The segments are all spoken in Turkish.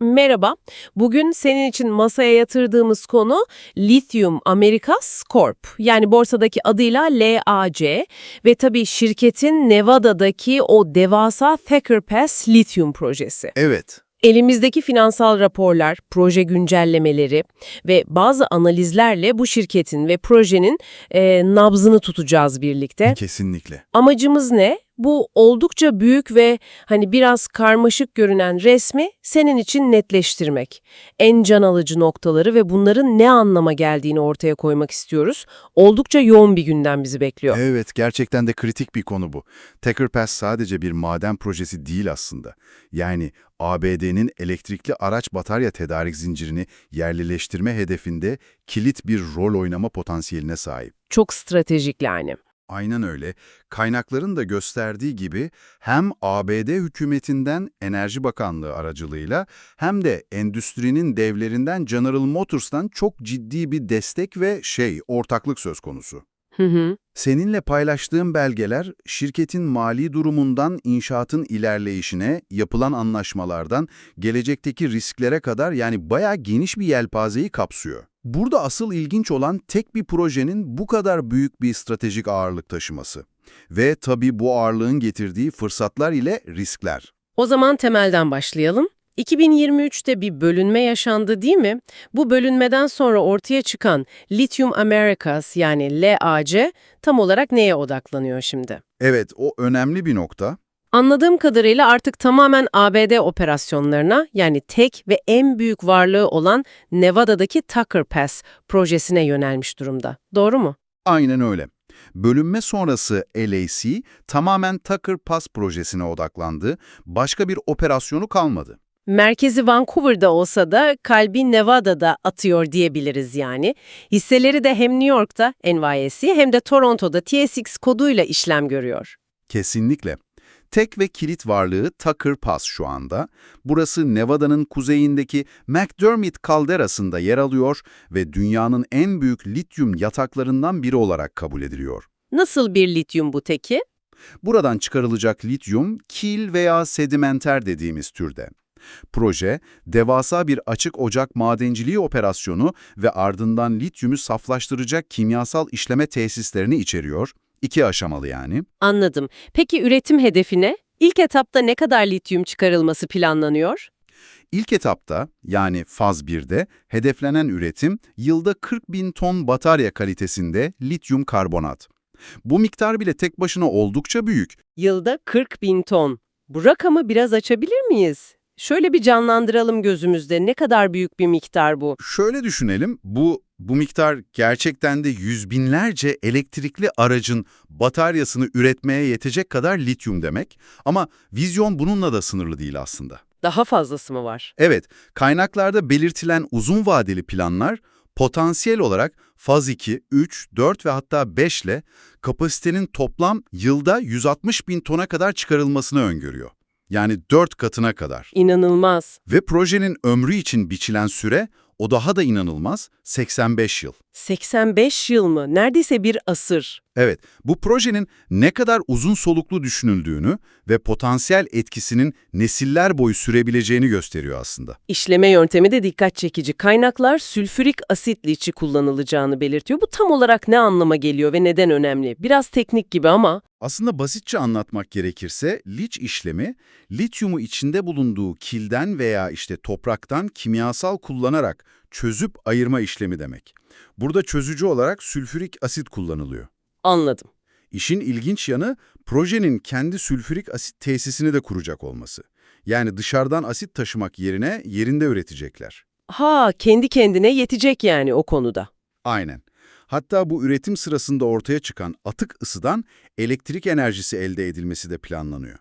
Merhaba. Bugün senin için masaya yatırdığımız konu Lithium Americas Corp. Yani borsadaki adıyla LAC ve tabii şirketin Nevada'daki o devasa Thacker Pass lityum projesi. Evet, Elimizdeki finansal raporlar, proje güncellemeleri ve bazı analizlerle bu şirketin ve projenin e, nabzını tutacağız birlikte. kesinlikle. Amacımız ne? Bu oldukça büyük ve hani biraz karmaşık görünen resmi senin için netleştirmek. En can alıcı noktaları ve bunların ne anlama geldiğini ortaya koymak istiyoruz. Oldukça yoğun bir günden bizi bekliyor. Evet, gerçekten de kritik bir konu bu. Thacker Pass sadece bir maden projesi değil aslında. Yani ABD'nin elektrikli araç batarya tedarik zincirini yerlileştirme hedefinde kilit bir rol oynama potansiyeline sahip. Çok stratejik yani. Aynen öyle. Kaynakların da gösterdiği gibi hem ABD hükümetinden Enerji Bakanlığı aracılığıyla hem de endüstrinin devlerinden General Motors'tan çok ciddi bir destek ve şey, ortaklık söz konusu. Hı hı. Seninle paylaştığım belgeler, şirketin mali durumundan inşaatın ilerleyişine, yapılan anlaşmalardan, gelecekteki risklere kadar yani bayağı geniş bir yelpazeyi kapsıyor. Burada asıl ilginç olan tek bir projenin bu kadar büyük bir stratejik ağırlık taşıması. Ve tabii bu ağırlığın getirdiği fırsatlar ile riskler. O zaman temelden başlayalım. 2023'te bir bölünme yaşandı değil mi? Bu bölünmeden sonra ortaya çıkan Lithium Americas yani LAC tam olarak neye odaklanıyor şimdi? Evet, o önemli bir nokta. Anladığım kadarıyla artık tamamen ABD operasyonlarına yani tek ve en büyük varlığı olan Nevada'daki Tucker Pass projesine yönelmiş durumda. Doğru mu? Aynen öyle. Bölünme sonrası LAC tamamen Tucker Pass projesine odaklandı, başka bir operasyonu kalmadı. Merkezi Vancouver'da olsa da kalbi Nevada'da atıyor diyebiliriz yani. Hisseleri de hem New York'ta NYSE hem de Toronto'da TSX koduyla işlem görüyor. Kesinlikle. Tek ve kilit varlığı Tucker Pass şu anda. Burası Nevada'nın kuzeyindeki McDermott kalderasında yer alıyor ve dünyanın en büyük lityum yataklarından biri olarak kabul ediliyor. Nasıl bir lityum bu teki? Buradan çıkarılacak lityum, kil veya sedimenter dediğimiz türde. Proje, devasa bir açık ocak madenciliği operasyonu ve ardından lityumu saflaştıracak kimyasal işleme tesislerini içeriyor. İki aşamalı yani. Anladım. Peki üretim hedefi ne? İlk etapta ne kadar lityum çıkarılması planlanıyor? İlk etapta yani faz 1'de hedeflenen üretim yılda 40 bin ton batarya kalitesinde lityum karbonat. Bu miktar bile tek başına oldukça büyük. Yılda 40 bin ton. Bu rakamı biraz açabilir miyiz? Şöyle bir canlandıralım gözümüzde. Ne kadar büyük bir miktar bu? Şöyle düşünelim, bu, bu miktar gerçekten de yüz binlerce elektrikli aracın bataryasını üretmeye yetecek kadar lityum demek. Ama vizyon bununla da sınırlı değil aslında. Daha fazlası mı var? Evet, kaynaklarda belirtilen uzun vadeli planlar potansiyel olarak faz 2, 3, 4 ve hatta 5 ile kapasitenin toplam yılda 160 bin tona kadar çıkarılmasını öngörüyor. Yani 4 katına kadar. İnanılmaz. Ve projenin ömrü için biçilen süre o daha da inanılmaz 85 yıl. 85 yıl mı? Neredeyse bir asır. Evet, bu projenin ne kadar uzun soluklu düşünüldüğünü ve potansiyel etkisinin nesiller boyu sürebileceğini gösteriyor aslında. İşleme yöntemi de dikkat çekici. Kaynaklar sülfürik asit liçi kullanılacağını belirtiyor. Bu tam olarak ne anlama geliyor ve neden önemli? Biraz teknik gibi ama Aslında basitçe anlatmak gerekirse liç işlemi, lityumu içinde bulunduğu kilden veya işte topraktan kimyasal kullanarak çözüp ayırma işlemi demek. Burada çözücü olarak sülfürik asit kullanılıyor. anladım. İşin ilginç yanı projenin kendi sülfürik asit tesisini de kuracak olması. Yani dışarıdan asit taşımak yerine yerinde üretecekler. Ha, kendi kendine yetecek yani o konuda. Aynen. Hatta bu üretim sırasında ortaya çıkan atık ısıdan elektrik enerjisi elde edilmesi de planlanıyor.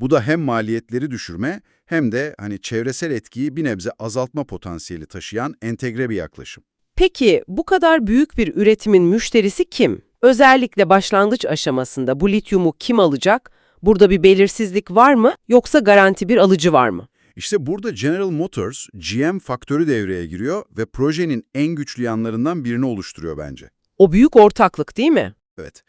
Bu da hem maliyetleri düşürme hem de hani çevresel etkiyi bir nebze azaltma potansiyeli taşıyan entegre bir yaklaşım. Peki bu kadar büyük bir üretimin müşterisi kim? Özellikle başlangıç aşamasında bu lityumu kim alacak? Burada bir belirsizlik var mı yoksa garanti bir alıcı var mı? İşte burada General Motors, GM faktörü devreye giriyor ve projenin en güçlü yanlarından birini oluşturuyor bence. O büyük ortaklık değil mi? Evet.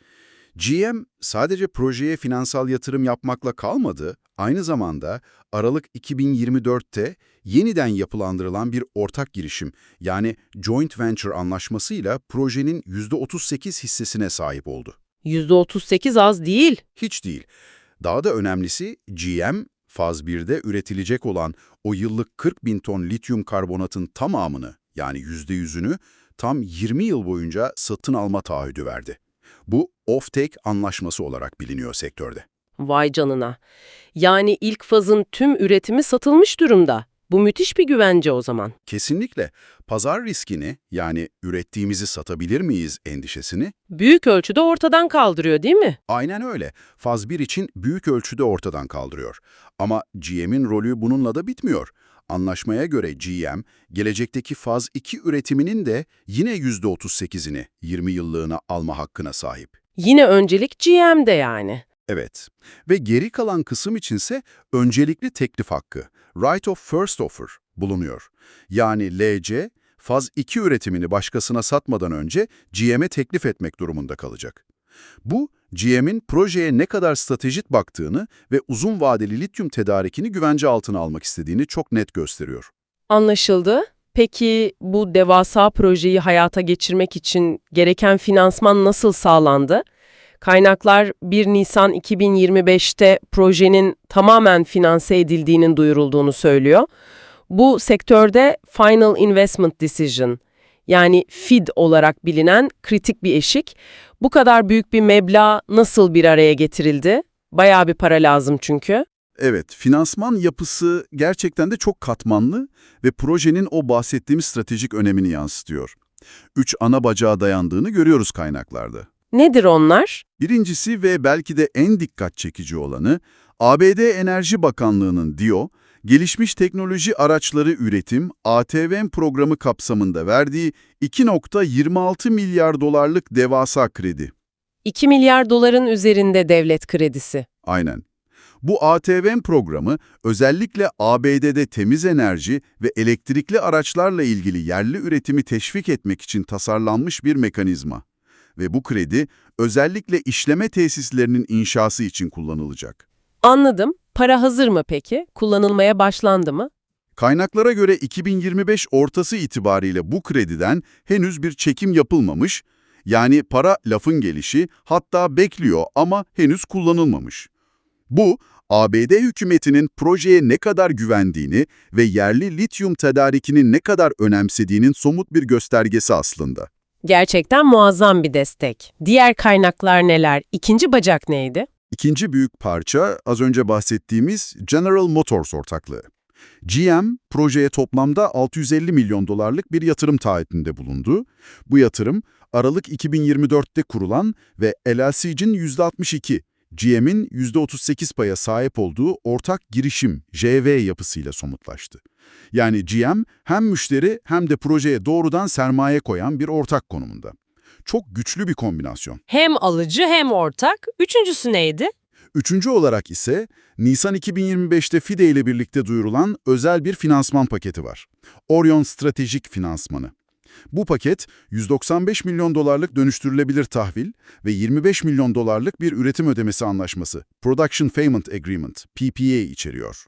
GM sadece projeye finansal yatırım yapmakla kalmadı, aynı zamanda Aralık 2024'te yeniden yapılandırılan bir ortak girişim yani joint venture anlaşmasıyla projenin %38 hissesine sahip oldu. %38 az değil. Hiç değil. Daha da önemlisi GM, faz 1'de üretilecek olan o yıllık 40 bin ton lityum karbonatın tamamını yani %100'ünü tam 20 yıl boyunca satın alma taahhüdü verdi. Bu off-take anlaşması olarak biliniyor sektörde. Vay canına. Yani ilk fazın tüm üretimi satılmış durumda. Bu müthiş bir güvence o zaman. Kesinlikle pazar riskini yani ürettiğimizi satabilir miyiz endişesini Büyük ölçüde ortadan kaldırıyor değil mi? aynen öyle. Faz 1 için büyük ölçüde ortadan kaldırıyor. Ama GM'in rolü bununla da bitmiyor. Anlaşmaya göre GM, gelecekteki faz 2 üretiminin de yine %38'ini 20 yıllığına alma hakkına sahip. Yine öncelik GM'de yani. Evet. Ve geri kalan kısım içinse öncelikli teklif hakkı, right of first offer bulunuyor. Yani LC, faz 2 üretimini başkasına satmadan önce GM'e teklif etmek durumunda kalacak. Bu, GM'in projeye ne kadar stratejik baktığını ve uzun vadeli lityum tedarikini güvence altına almak istediğini çok net gösteriyor. Anlaşıldı. Peki bu devasa projeyi hayata geçirmek için gereken finansman nasıl sağlandı? Kaynaklar 1 Nisan 2025'te projenin tamamen finanse edildiğinin duyurulduğunu söylüyor. Bu sektörde Final Investment Decision yani FID olarak bilinen kritik bir eşik. Bu kadar büyük bir meblağ nasıl bir araya getirildi? Bayağı bir para lazım çünkü. Evet, finansman yapısı gerçekten de çok katmanlı ve projenin o bahsettiğimiz stratejik önemini yansıtıyor. Üç ana bacağa dayandığını görüyoruz kaynaklarda. Nedir onlar? Birincisi ve belki de en dikkat çekici olanı, ABD Enerji Bakanlığı'nın DIO, gelişmiş teknoloji araçları üretim ATVM programı kapsamında verdiği 2.26 milyar dolarlık devasa kredi. 2 milyar doların üzerinde devlet kredisi. Aynen. Bu ATVM programı özellikle ABD'de temiz enerji ve elektrikli araçlarla ilgili yerli üretimi teşvik etmek için tasarlanmış bir mekanizma. Ve bu kredi özellikle işleme tesislerinin inşası için kullanılacak. Anladım. Para hazır mı peki? Kullanılmaya başlandı mı? Kaynaklara göre 2025 ortası itibariyle bu krediden henüz bir çekim yapılmamış, yani para lafın gelişi hatta bekliyor ama henüz kullanılmamış. Bu, ABD hükümetinin projeye ne kadar güvendiğini ve yerli lityum tedarikini ne kadar önemsediğinin somut bir göstergesi aslında. Gerçekten muazzam bir destek. Diğer kaynaklar neler? İkinci bacak neydi? İkinci büyük parça az önce bahsettiğimiz General Motors ortaklığı. GM, projeye toplamda 650 milyon dolarlık bir yatırım taahhütünde bulundu. Bu yatırım, Aralık 2024'te kurulan ve LLC'cin %62, GM'in %38 paya sahip olduğu ortak girişim JV yapısıyla somutlaştı. Yani GM hem müşteri hem de projeye doğrudan sermaye koyan bir ortak konumunda. Çok güçlü bir kombinasyon. Hem alıcı hem ortak. Üçüncüsü neydi? Üçüncü olarak ise Nisan 2025'te FIDE ile birlikte duyurulan özel bir finansman paketi var. Orion Stratejik Finansmanı. Bu paket 195 milyon dolarlık dönüştürülebilir tahvil ve 25 milyon dolarlık bir üretim ödemesi anlaşması, Production Payment Agreement, PPA içeriyor.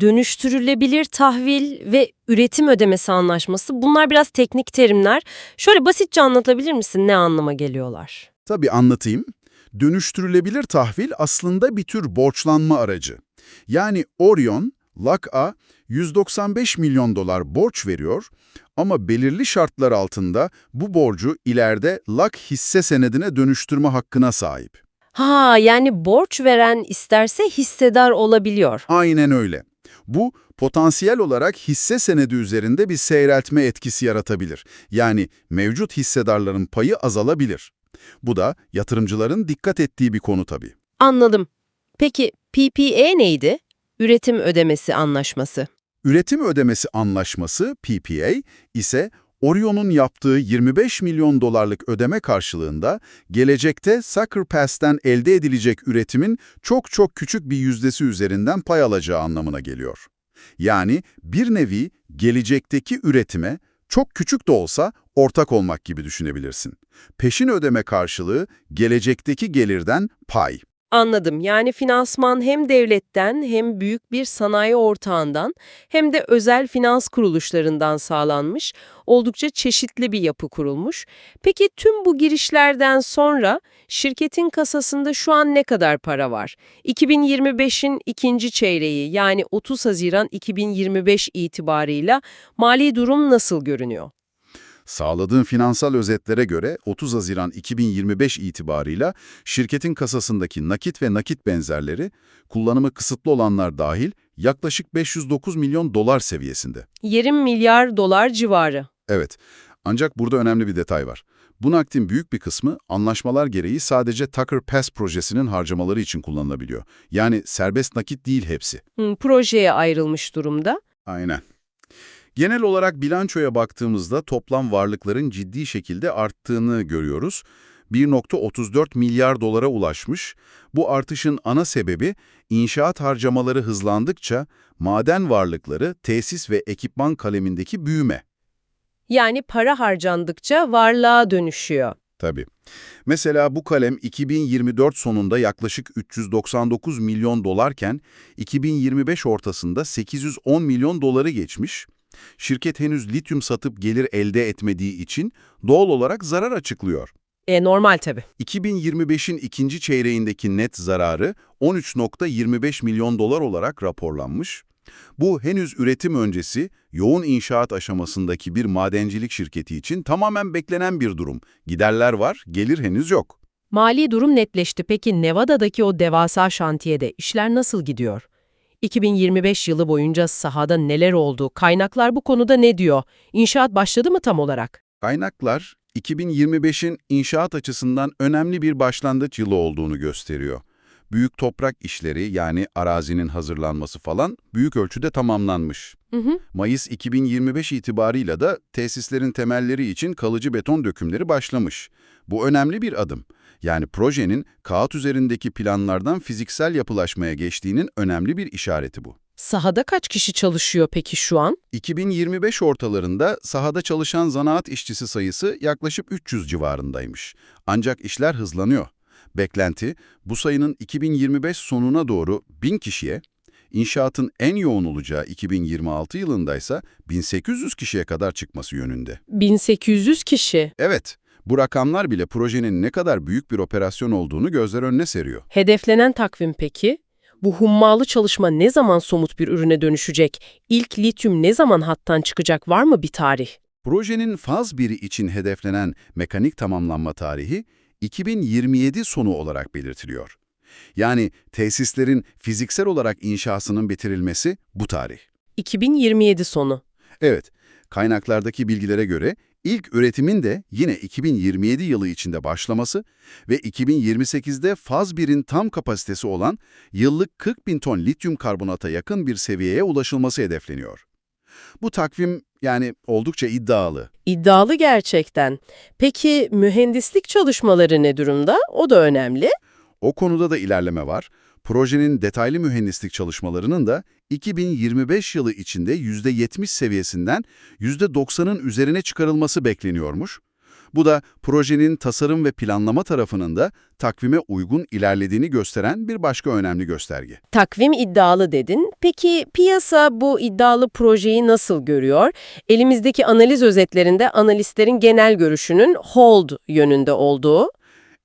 Dönüştürülebilir tahvil ve üretim ödemesi anlaşması bunlar biraz teknik terimler. Şöyle basitçe anlatabilir misin ne anlama geliyorlar? Tabii anlatayım. Dönüştürülebilir tahvil aslında bir tür borçlanma aracı. Yani Orion, LAK'a 195 milyon dolar borç veriyor ama belirli şartlar altında bu borcu ileride LAK hisse senedine dönüştürme hakkına sahip. Ha yani borç veren isterse hissedar olabiliyor. Aynen öyle. Bu, potansiyel olarak hisse senedi üzerinde bir seyreltme etkisi yaratabilir. Yani mevcut hissedarların payı azalabilir. Bu da yatırımcıların dikkat ettiği bir konu tabii. Anladım. Peki PPA neydi? Üretim ödemesi anlaşması. Üretim ödemesi anlaşması PPA ise Orion'un yaptığı 25 milyon dolarlık ödeme karşılığında gelecekte Sucker Pass'ten elde edilecek üretimin çok çok küçük bir yüzdesi üzerinden pay alacağı anlamına geliyor. Yani bir nevi gelecekteki üretime Çok küçük de olsa ortak olmak gibi düşünebilirsin. Peşin ödeme karşılığı gelecekteki gelirden pay. Anladım. Yani finansman hem devletten hem büyük bir sanayi ortağından hem de özel finans kuruluşlarından sağlanmış. Oldukça çeşitli bir yapı kurulmuş. Peki tüm bu girişlerden sonra şirketin kasasında şu an ne kadar para var? 2025'in ikinci çeyreği yani 30 Haziran 2025 itibarıyla mali durum nasıl görünüyor? Sağladığın finansal özetlere göre 30 Haziran 2025 itibarıyla şirketin kasasındaki nakit ve nakit benzerleri, kullanımı kısıtlı olanlar dahil yaklaşık 509 milyon dolar seviyesinde. 20 milyar dolar civarı. Evet, ancak burada önemli bir detay var. Bu nakdin büyük bir kısmı anlaşmalar gereği sadece Tucker Pass projesinin harcamaları için kullanılabiliyor. Yani serbest nakit değil hepsi. Hı, projeye ayrılmış durumda. Aynen. Genel olarak bilançoya baktığımızda toplam varlıkların ciddi şekilde arttığını görüyoruz. 1.34 milyar dolara ulaşmış. Bu artışın ana sebebi inşaat harcamaları hızlandıkça maden varlıkları, tesis ve ekipman kalemindeki büyüme. Yani para harcandıkça varlığa dönüşüyor. Tabii. Mesela bu kalem 2024 sonunda yaklaşık 399 milyon dolarken 2025 ortasında 810 milyon doları geçmiş. Şirket henüz lityum satıp gelir elde etmediği için doğal olarak zarar açıklıyor. E normal tabii. 2025'in ikinci çeyreğindeki net zararı 13.25 milyon dolar olarak raporlanmış. Bu henüz üretim öncesi, yoğun inşaat aşamasındaki bir madencilik şirketi için tamamen beklenen bir durum. Giderler var, gelir henüz yok. Mali durum netleşti. Peki Nevada'daki o devasa şantiyede işler nasıl gidiyor? 2025 yılı boyunca sahada neler oldu? Kaynaklar bu konuda ne diyor? İnşaat başladı mı tam olarak? Kaynaklar 2025'in inşaat açısından önemli bir başlangıç yılı olduğunu gösteriyor. Büyük toprak işleri yani arazinin hazırlanması falan büyük ölçüde tamamlanmış. Hı hı. Mayıs 2025 itibarıyla da tesislerin temelleri için kalıcı beton dökümleri başlamış. Bu önemli bir adım. Yani projenin kağıt üzerindeki planlardan fiziksel yapılaşmaya geçtiğinin önemli bir işareti bu. Sahada kaç kişi çalışıyor peki şu an? 2025 ortalarında sahada çalışan zanaat işçisi sayısı yaklaşık 300 civarındaymış. Ancak işler hızlanıyor. Beklenti, bu sayının 2025 sonuna doğru 1000 kişiye, inşaatın en yoğun olacağı 2026 yılındaysa 1800 kişiye kadar çıkması yönünde. 1800 kişi. Evet, bu rakamlar bile projenin ne kadar büyük bir operasyon olduğunu gözler önüne seriyor. Hedeflenen takvim peki? Bu hummalı çalışma ne zaman somut bir ürüne dönüşecek? İlk lityum ne zaman hattan çıkacak var mı bir tarih? Projenin faz 1'i için hedeflenen mekanik tamamlanma tarihi 2027 sonu olarak belirtiliyor. Yani tesislerin fiziksel olarak inşasının bitirilmesi bu tarih. 2027 sonu. Evet, kaynaklardaki bilgilere göre ilk üretimin de yine 2027 yılı içinde başlaması ve 2028'de faz 1'in tam kapasitesi olan yıllık 40 bin ton lityum karbonata yakın bir seviyeye ulaşılması hedefleniyor. Bu takvim yani oldukça iddialı. İddialı gerçekten. Peki mühendislik çalışmaları ne durumda? O da önemli. O konuda da ilerleme var. Projenin detaylı mühendislik çalışmalarının da 2025 yılı içinde %70 seviyesinden %90'ın üzerine çıkarılması bekleniyormuş. Bu da projenin tasarım ve planlama tarafının da takvime uygun ilerlediğini gösteren bir başka önemli gösterge. Takvim iddialı dedin. Peki piyasa bu iddialı projeyi nasıl görüyor? Elimizdeki analiz özetlerinde analistlerin genel görüşünün hold yönünde olduğu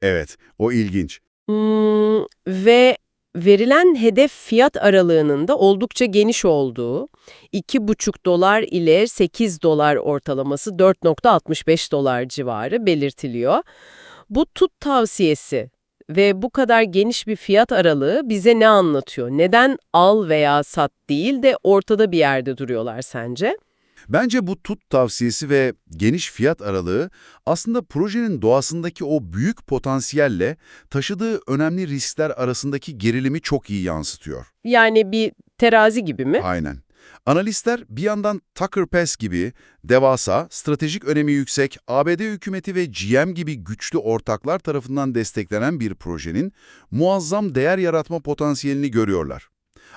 Evet, o ilginç. hmm, ve verilen hedef fiyat aralığının da oldukça geniş olduğu, 2,5 dolar ile 8 dolar ortalaması 4,65 dolar civarı belirtiliyor. Bu tut tavsiyesi ve bu kadar geniş bir fiyat aralığı bize ne anlatıyor? Neden al veya sat değil de ortada bir yerde duruyorlar sence? Bence bu tut tavsiyesi ve geniş fiyat aralığı aslında projenin doğasındaki o büyük potansiyelle taşıdığı önemli riskler arasındaki gerilimi çok iyi yansıtıyor. Yani bir terazi gibi mi? Aynen. Analistler bir yandan Tucker Pass gibi devasa, stratejik önemi yüksek ABD hükümeti ve GM gibi güçlü ortaklar tarafından desteklenen bir projenin muazzam değer yaratma potansiyelini görüyorlar.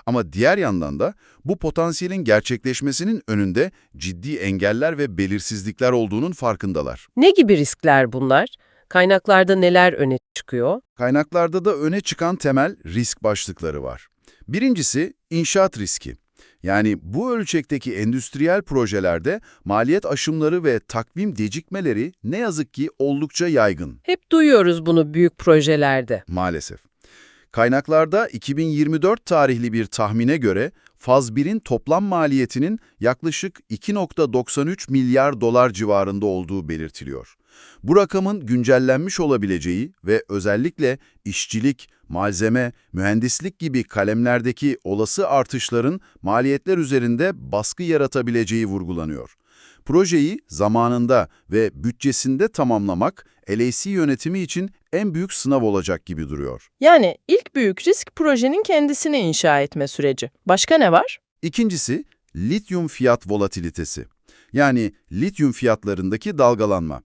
Ama diğer yandan da bu potansiyelin gerçekleşmesinin önünde ciddi engeller ve belirsizlikler olduğunun farkındalar. Ne gibi riskler bunlar? Kaynaklarda neler öne çıkıyor? Kaynaklarda da öne çıkan temel risk başlıkları var. Birincisi inşaat riski. Yani bu ölçekteki endüstriyel projelerde maliyet aşımları ve takvim gecikmeleri ne yazık ki oldukça yaygın Hep duyuyoruz bunu büyük projelerde. maalesef. Kaynaklarda 2024 tarihli bir tahmine göre faz 1'in toplam maliyetinin yaklaşık 2.93 milyar dolar civarında olduğu belirtiliyor. Bu rakamın güncellenmiş olabileceği ve özellikle işçilik, malzeme, mühendislik gibi kalemlerdeki olası artışların maliyetler üzerinde baskı yaratabileceği vurgulanıyor. Projeyi zamanında ve bütçesinde tamamlamak LAC yönetimi için en büyük sınav olacak gibi duruyor. Yani ilk büyük risk projenin kendisini inşa etme süreci. Başka ne var? İkincisi, lityum fiyat volatilitesi. Yani lityum fiyatlarındaki dalgalanma.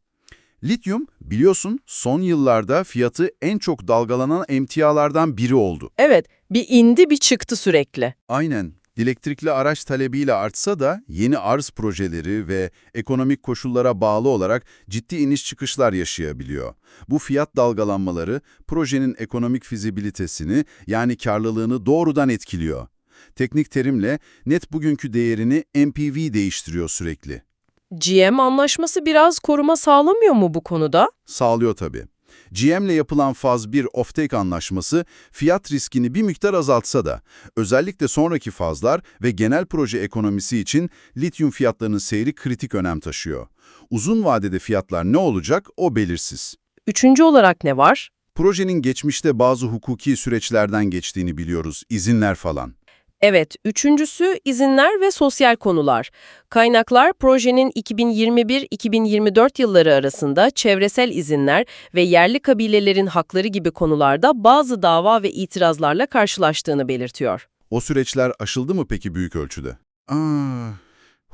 Lityum, biliyorsun son yıllarda fiyatı en çok dalgalanan emtialardan biri oldu. Evet, bir indi bir çıktı sürekli. Aynen. Elektrikli araç talebiyle artsa da yeni arz projeleri ve ekonomik koşullara bağlı olarak ciddi iniş çıkışlar yaşayabiliyor. Bu fiyat dalgalanmaları projenin ekonomik fizibilitesini yani karlılığını doğrudan etkiliyor. Teknik terimle net bugünkü değerini NPV değiştiriyor sürekli. GM anlaşması biraz koruma sağlamıyor mu bu konuda? Sağlıyor tabii. GM'le yapılan faz 1 offtake anlaşması fiyat riskini bir miktar azaltsa da özellikle sonraki fazlar ve genel proje ekonomisi için lityum fiyatlarının seyri kritik önem taşıyor. Uzun vadede fiyatlar ne olacak o belirsiz. Üçüncü olarak ne var? Projenin geçmişte bazı hukuki süreçlerden geçtiğini biliyoruz, izinler falan. Evet, üçüncüsü izinler ve sosyal konular. Kaynaklar projenin 2021-2024 yılları arasında çevresel izinler ve yerli kabilelerin hakları gibi konularda bazı dava ve itirazlarla karşılaştığını belirtiyor. O süreçler aşıldı mı peki büyük ölçüde? Aa,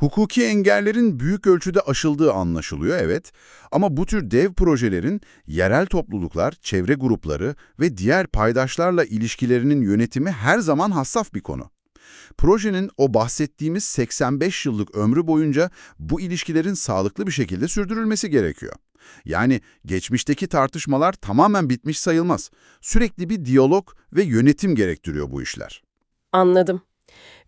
hukuki engellerin büyük ölçüde aşıldığı anlaşılıyor evet. Ama bu tür dev projelerin yerel topluluklar, çevre grupları ve diğer paydaşlarla ilişkilerinin yönetimi her zaman hassas bir konu. Projenin o bahsettiğimiz 85 yıllık ömrü boyunca bu ilişkilerin sağlıklı bir şekilde sürdürülmesi gerekiyor. Yani geçmişteki tartışmalar tamamen bitmiş sayılmaz. Sürekli bir diyalog ve yönetim gerektiriyor bu işler. Anladım.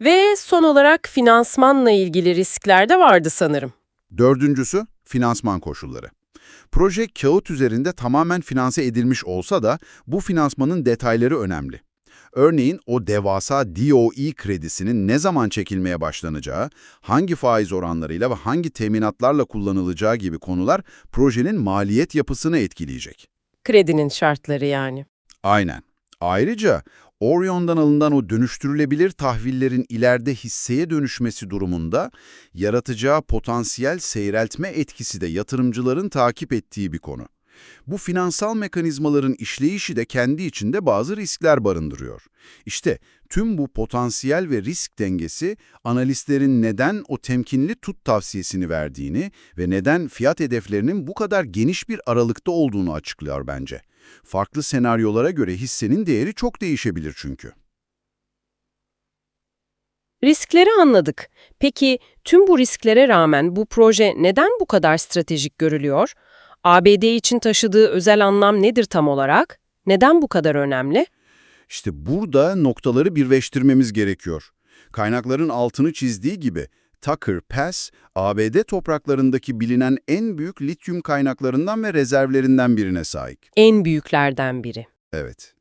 Ve son olarak finansmanla ilgili riskler de vardı sanırım. Dördüncüsü, finansman koşulları. Proje kağıt üzerinde tamamen finanse edilmiş olsa da bu finansmanın detayları önemli. Örneğin o devasa DOE kredisinin ne zaman çekilmeye başlanacağı, hangi faiz oranlarıyla ve hangi teminatlarla kullanılacağı gibi konular projenin maliyet yapısını etkileyecek. Kredinin şartları yani. Aynen. Ayrıca Orion'dan alınan o dönüştürülebilir tahvillerin ileride hisseye dönüşmesi durumunda yaratacağı potansiyel seyreltme etkisi de yatırımcıların takip ettiği bir konu. Bu finansal mekanizmaların işleyişi de kendi içinde bazı riskler barındırıyor. İşte tüm bu potansiyel ve risk dengesi analistlerin neden o temkinli tut tavsiyesini verdiğini ve neden fiyat hedeflerinin bu kadar geniş bir aralıkta olduğunu açıklıyor bence. Farklı senaryolara göre hissenin değeri çok değişebilir çünkü. Riskleri anladık. Peki tüm bu risklere rağmen bu proje neden bu kadar stratejik görülüyor? ABD için taşıdığı özel anlam nedir tam olarak? Neden bu kadar önemli? İşte burada noktaları birleştirmemiz gerekiyor. Kaynakların altını çizdiği gibi Tucker Pass, ABD topraklarındaki bilinen en büyük lityum kaynaklarından ve rezervlerinden birine sahip. En büyüklerden biri. Evet.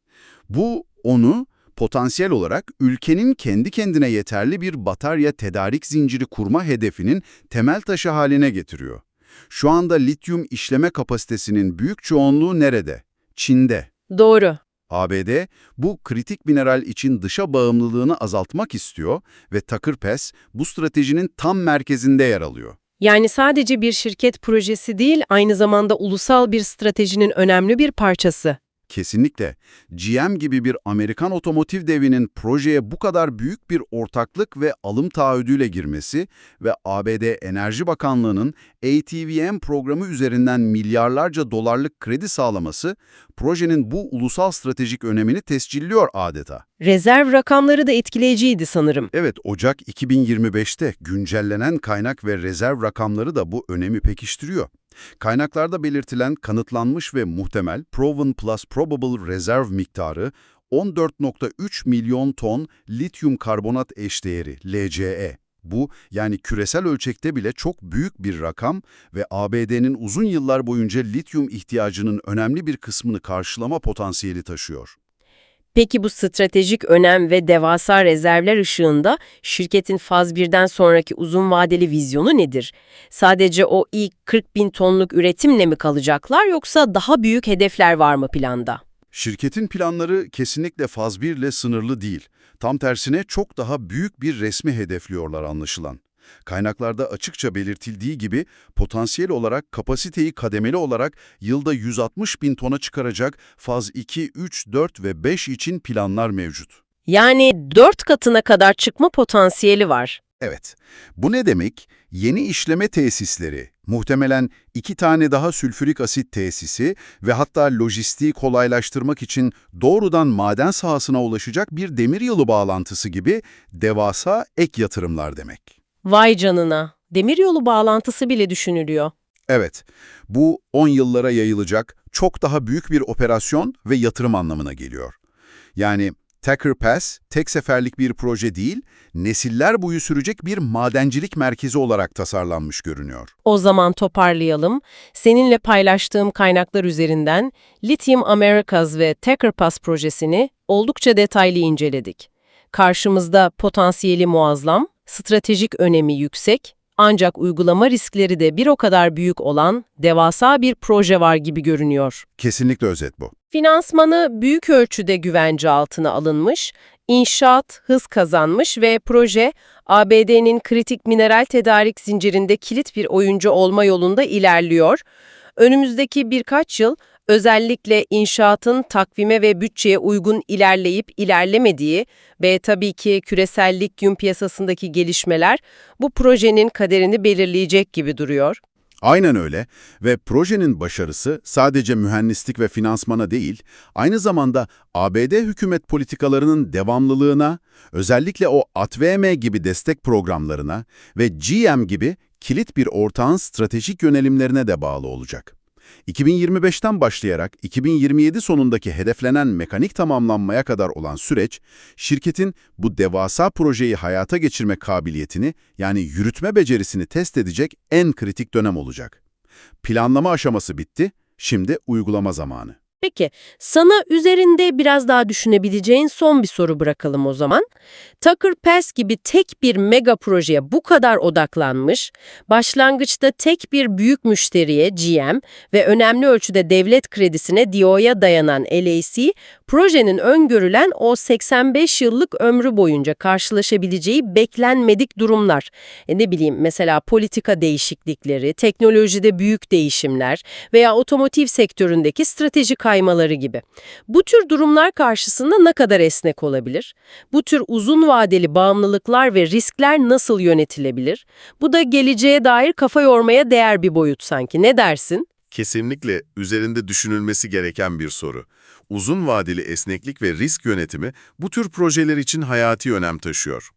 Bu onu potansiyel olarak ülkenin kendi kendine yeterli bir batarya tedarik zinciri kurma hedefinin temel taşı haline getiriyor. Şu anda lityum işleme kapasitesinin büyük çoğunluğu nerede? Çin'de. Doğru. ABD bu kritik mineral için dışa bağımlılığını azaltmak istiyor ve Tucker Pass bu stratejinin tam merkezinde yer alıyor. Yani sadece bir şirket projesi değil, aynı zamanda ulusal bir stratejinin önemli bir parçası. Kesinlikle. GM gibi bir Amerikan otomotiv devinin projeye bu kadar büyük bir ortaklık ve alım taahhüdüyle girmesi ve ABD Enerji Bakanlığı'nın ATVM programı üzerinden milyarlarca dolarlık kredi sağlaması, projenin bu ulusal stratejik önemini tescilliyor adeta. Rezerv rakamları da etkileyiciydi sanırım. Evet, Ocak 2025'te güncellenen kaynak ve rezerv rakamları da bu önemi pekiştiriyor. Kaynaklarda belirtilen kanıtlanmış ve muhtemel Proven plus Probable rezerv miktarı 14.3 milyon ton lityum karbonat eşdeğeri LCE. Bu yani küresel ölçekte bile çok büyük bir rakam ve ABD'nin uzun yıllar boyunca lityum ihtiyacının önemli bir kısmını karşılama potansiyeli taşıyor. Peki bu stratejik önem ve devasa rezervler ışığında şirketin faz 1'den sonraki uzun vadeli vizyonu nedir? Sadece o ilk 40 bin tonluk üretimle mi kalacaklar yoksa daha büyük hedefler var mı planda? Şirketin planları kesinlikle faz 1 ile sınırlı değil. Tam tersine çok daha büyük bir resmi hedefliyorlar anlaşılan. Kaynaklarda açıkça belirtildiği gibi potansiyel olarak kapasiteyi kademeli olarak yılda 160 bin tona çıkaracak faz 2, 3, 4 ve 5 için planlar mevcut. Yani 4 katına kadar çıkma potansiyeli var. Evet, bu ne demek? Yeni işleme tesisleri, muhtemelen iki tane daha sülfürik asit tesisi ve hatta lojistiği kolaylaştırmak için doğrudan maden sahasına ulaşacak bir demiryolu bağlantısı gibi devasa ek yatırımlar demek. Vay canına. Demiryolu bağlantısı bile düşünülüyor. Evet, bu 10 yıllara yayılacak çok daha büyük bir operasyon ve yatırım anlamına geliyor. Yani Taker Pass tek seferlik bir proje değil, nesiller boyu sürecek bir madencilik merkezi olarak tasarlanmış görünüyor. O zaman toparlayalım. Seninle paylaştığım kaynaklar üzerinden Lithium Americas ve Taker Pass projesini oldukça detaylı inceledik. Karşımızda potansiyeli muazzam, stratejik önemi yüksek, ancak uygulama riskleri de bir o kadar büyük olan devasa bir proje var gibi görünüyor. Kesinlikle özet bu. Finansmanı büyük ölçüde güvence altına alınmış, inşaat hız kazanmış ve proje ABD'nin kritik mineral tedarik zincirinde kilit bir oyuncu olma yolunda ilerliyor. Önümüzdeki birkaç yıl özellikle inşaatın takvime ve bütçeye uygun ilerleyip ilerlemediği ve tabii ki küresel lityum piyasasındaki gelişmeler bu projenin kaderini belirleyecek gibi duruyor. Aynen öyle ve projenin başarısı sadece mühendislik ve finansmana değil, aynı zamanda ABD hükümet politikalarının devamlılığına, özellikle o ATVM gibi destek programlarına ve GM gibi kilit bir ortağın stratejik yönelimlerine de bağlı olacak. 2025'ten başlayarak 2027 sonundaki hedeflenen mekanik tamamlanmaya kadar olan süreç, şirketin bu devasa projeyi hayata geçirme kabiliyetini yani yürütme becerisini test edecek en kritik dönem olacak. Planlama aşaması bitti, şimdi uygulama zamanı. Peki, sana üzerinde biraz daha düşünebileceğin son bir soru bırakalım o zaman. Tucker Pass gibi tek bir mega projeye bu kadar odaklanmış, başlangıçta tek bir büyük müşteriye GM ve önemli ölçüde devlet kredisine DO'ya dayanan LAC, projenin öngörülen o 85 yıllık ömrü boyunca karşılaşabileceği beklenmedik durumlar. E ne bileyim mesela politika değişiklikleri, teknolojide büyük değişimler veya otomotiv sektöründeki strateji kaymaları gibi. Bu tür durumlar karşısında ne kadar esnek olabilir? Bu tür uzun vadeli bağımlılıklar ve riskler nasıl yönetilebilir? Bu da geleceğe dair kafa yormaya değer bir boyut sanki. Ne dersin? Kesinlikle üzerinde düşünülmesi gereken bir soru. Uzun vadeli esneklik ve risk yönetimi bu tür projeler için hayati önem taşıyor.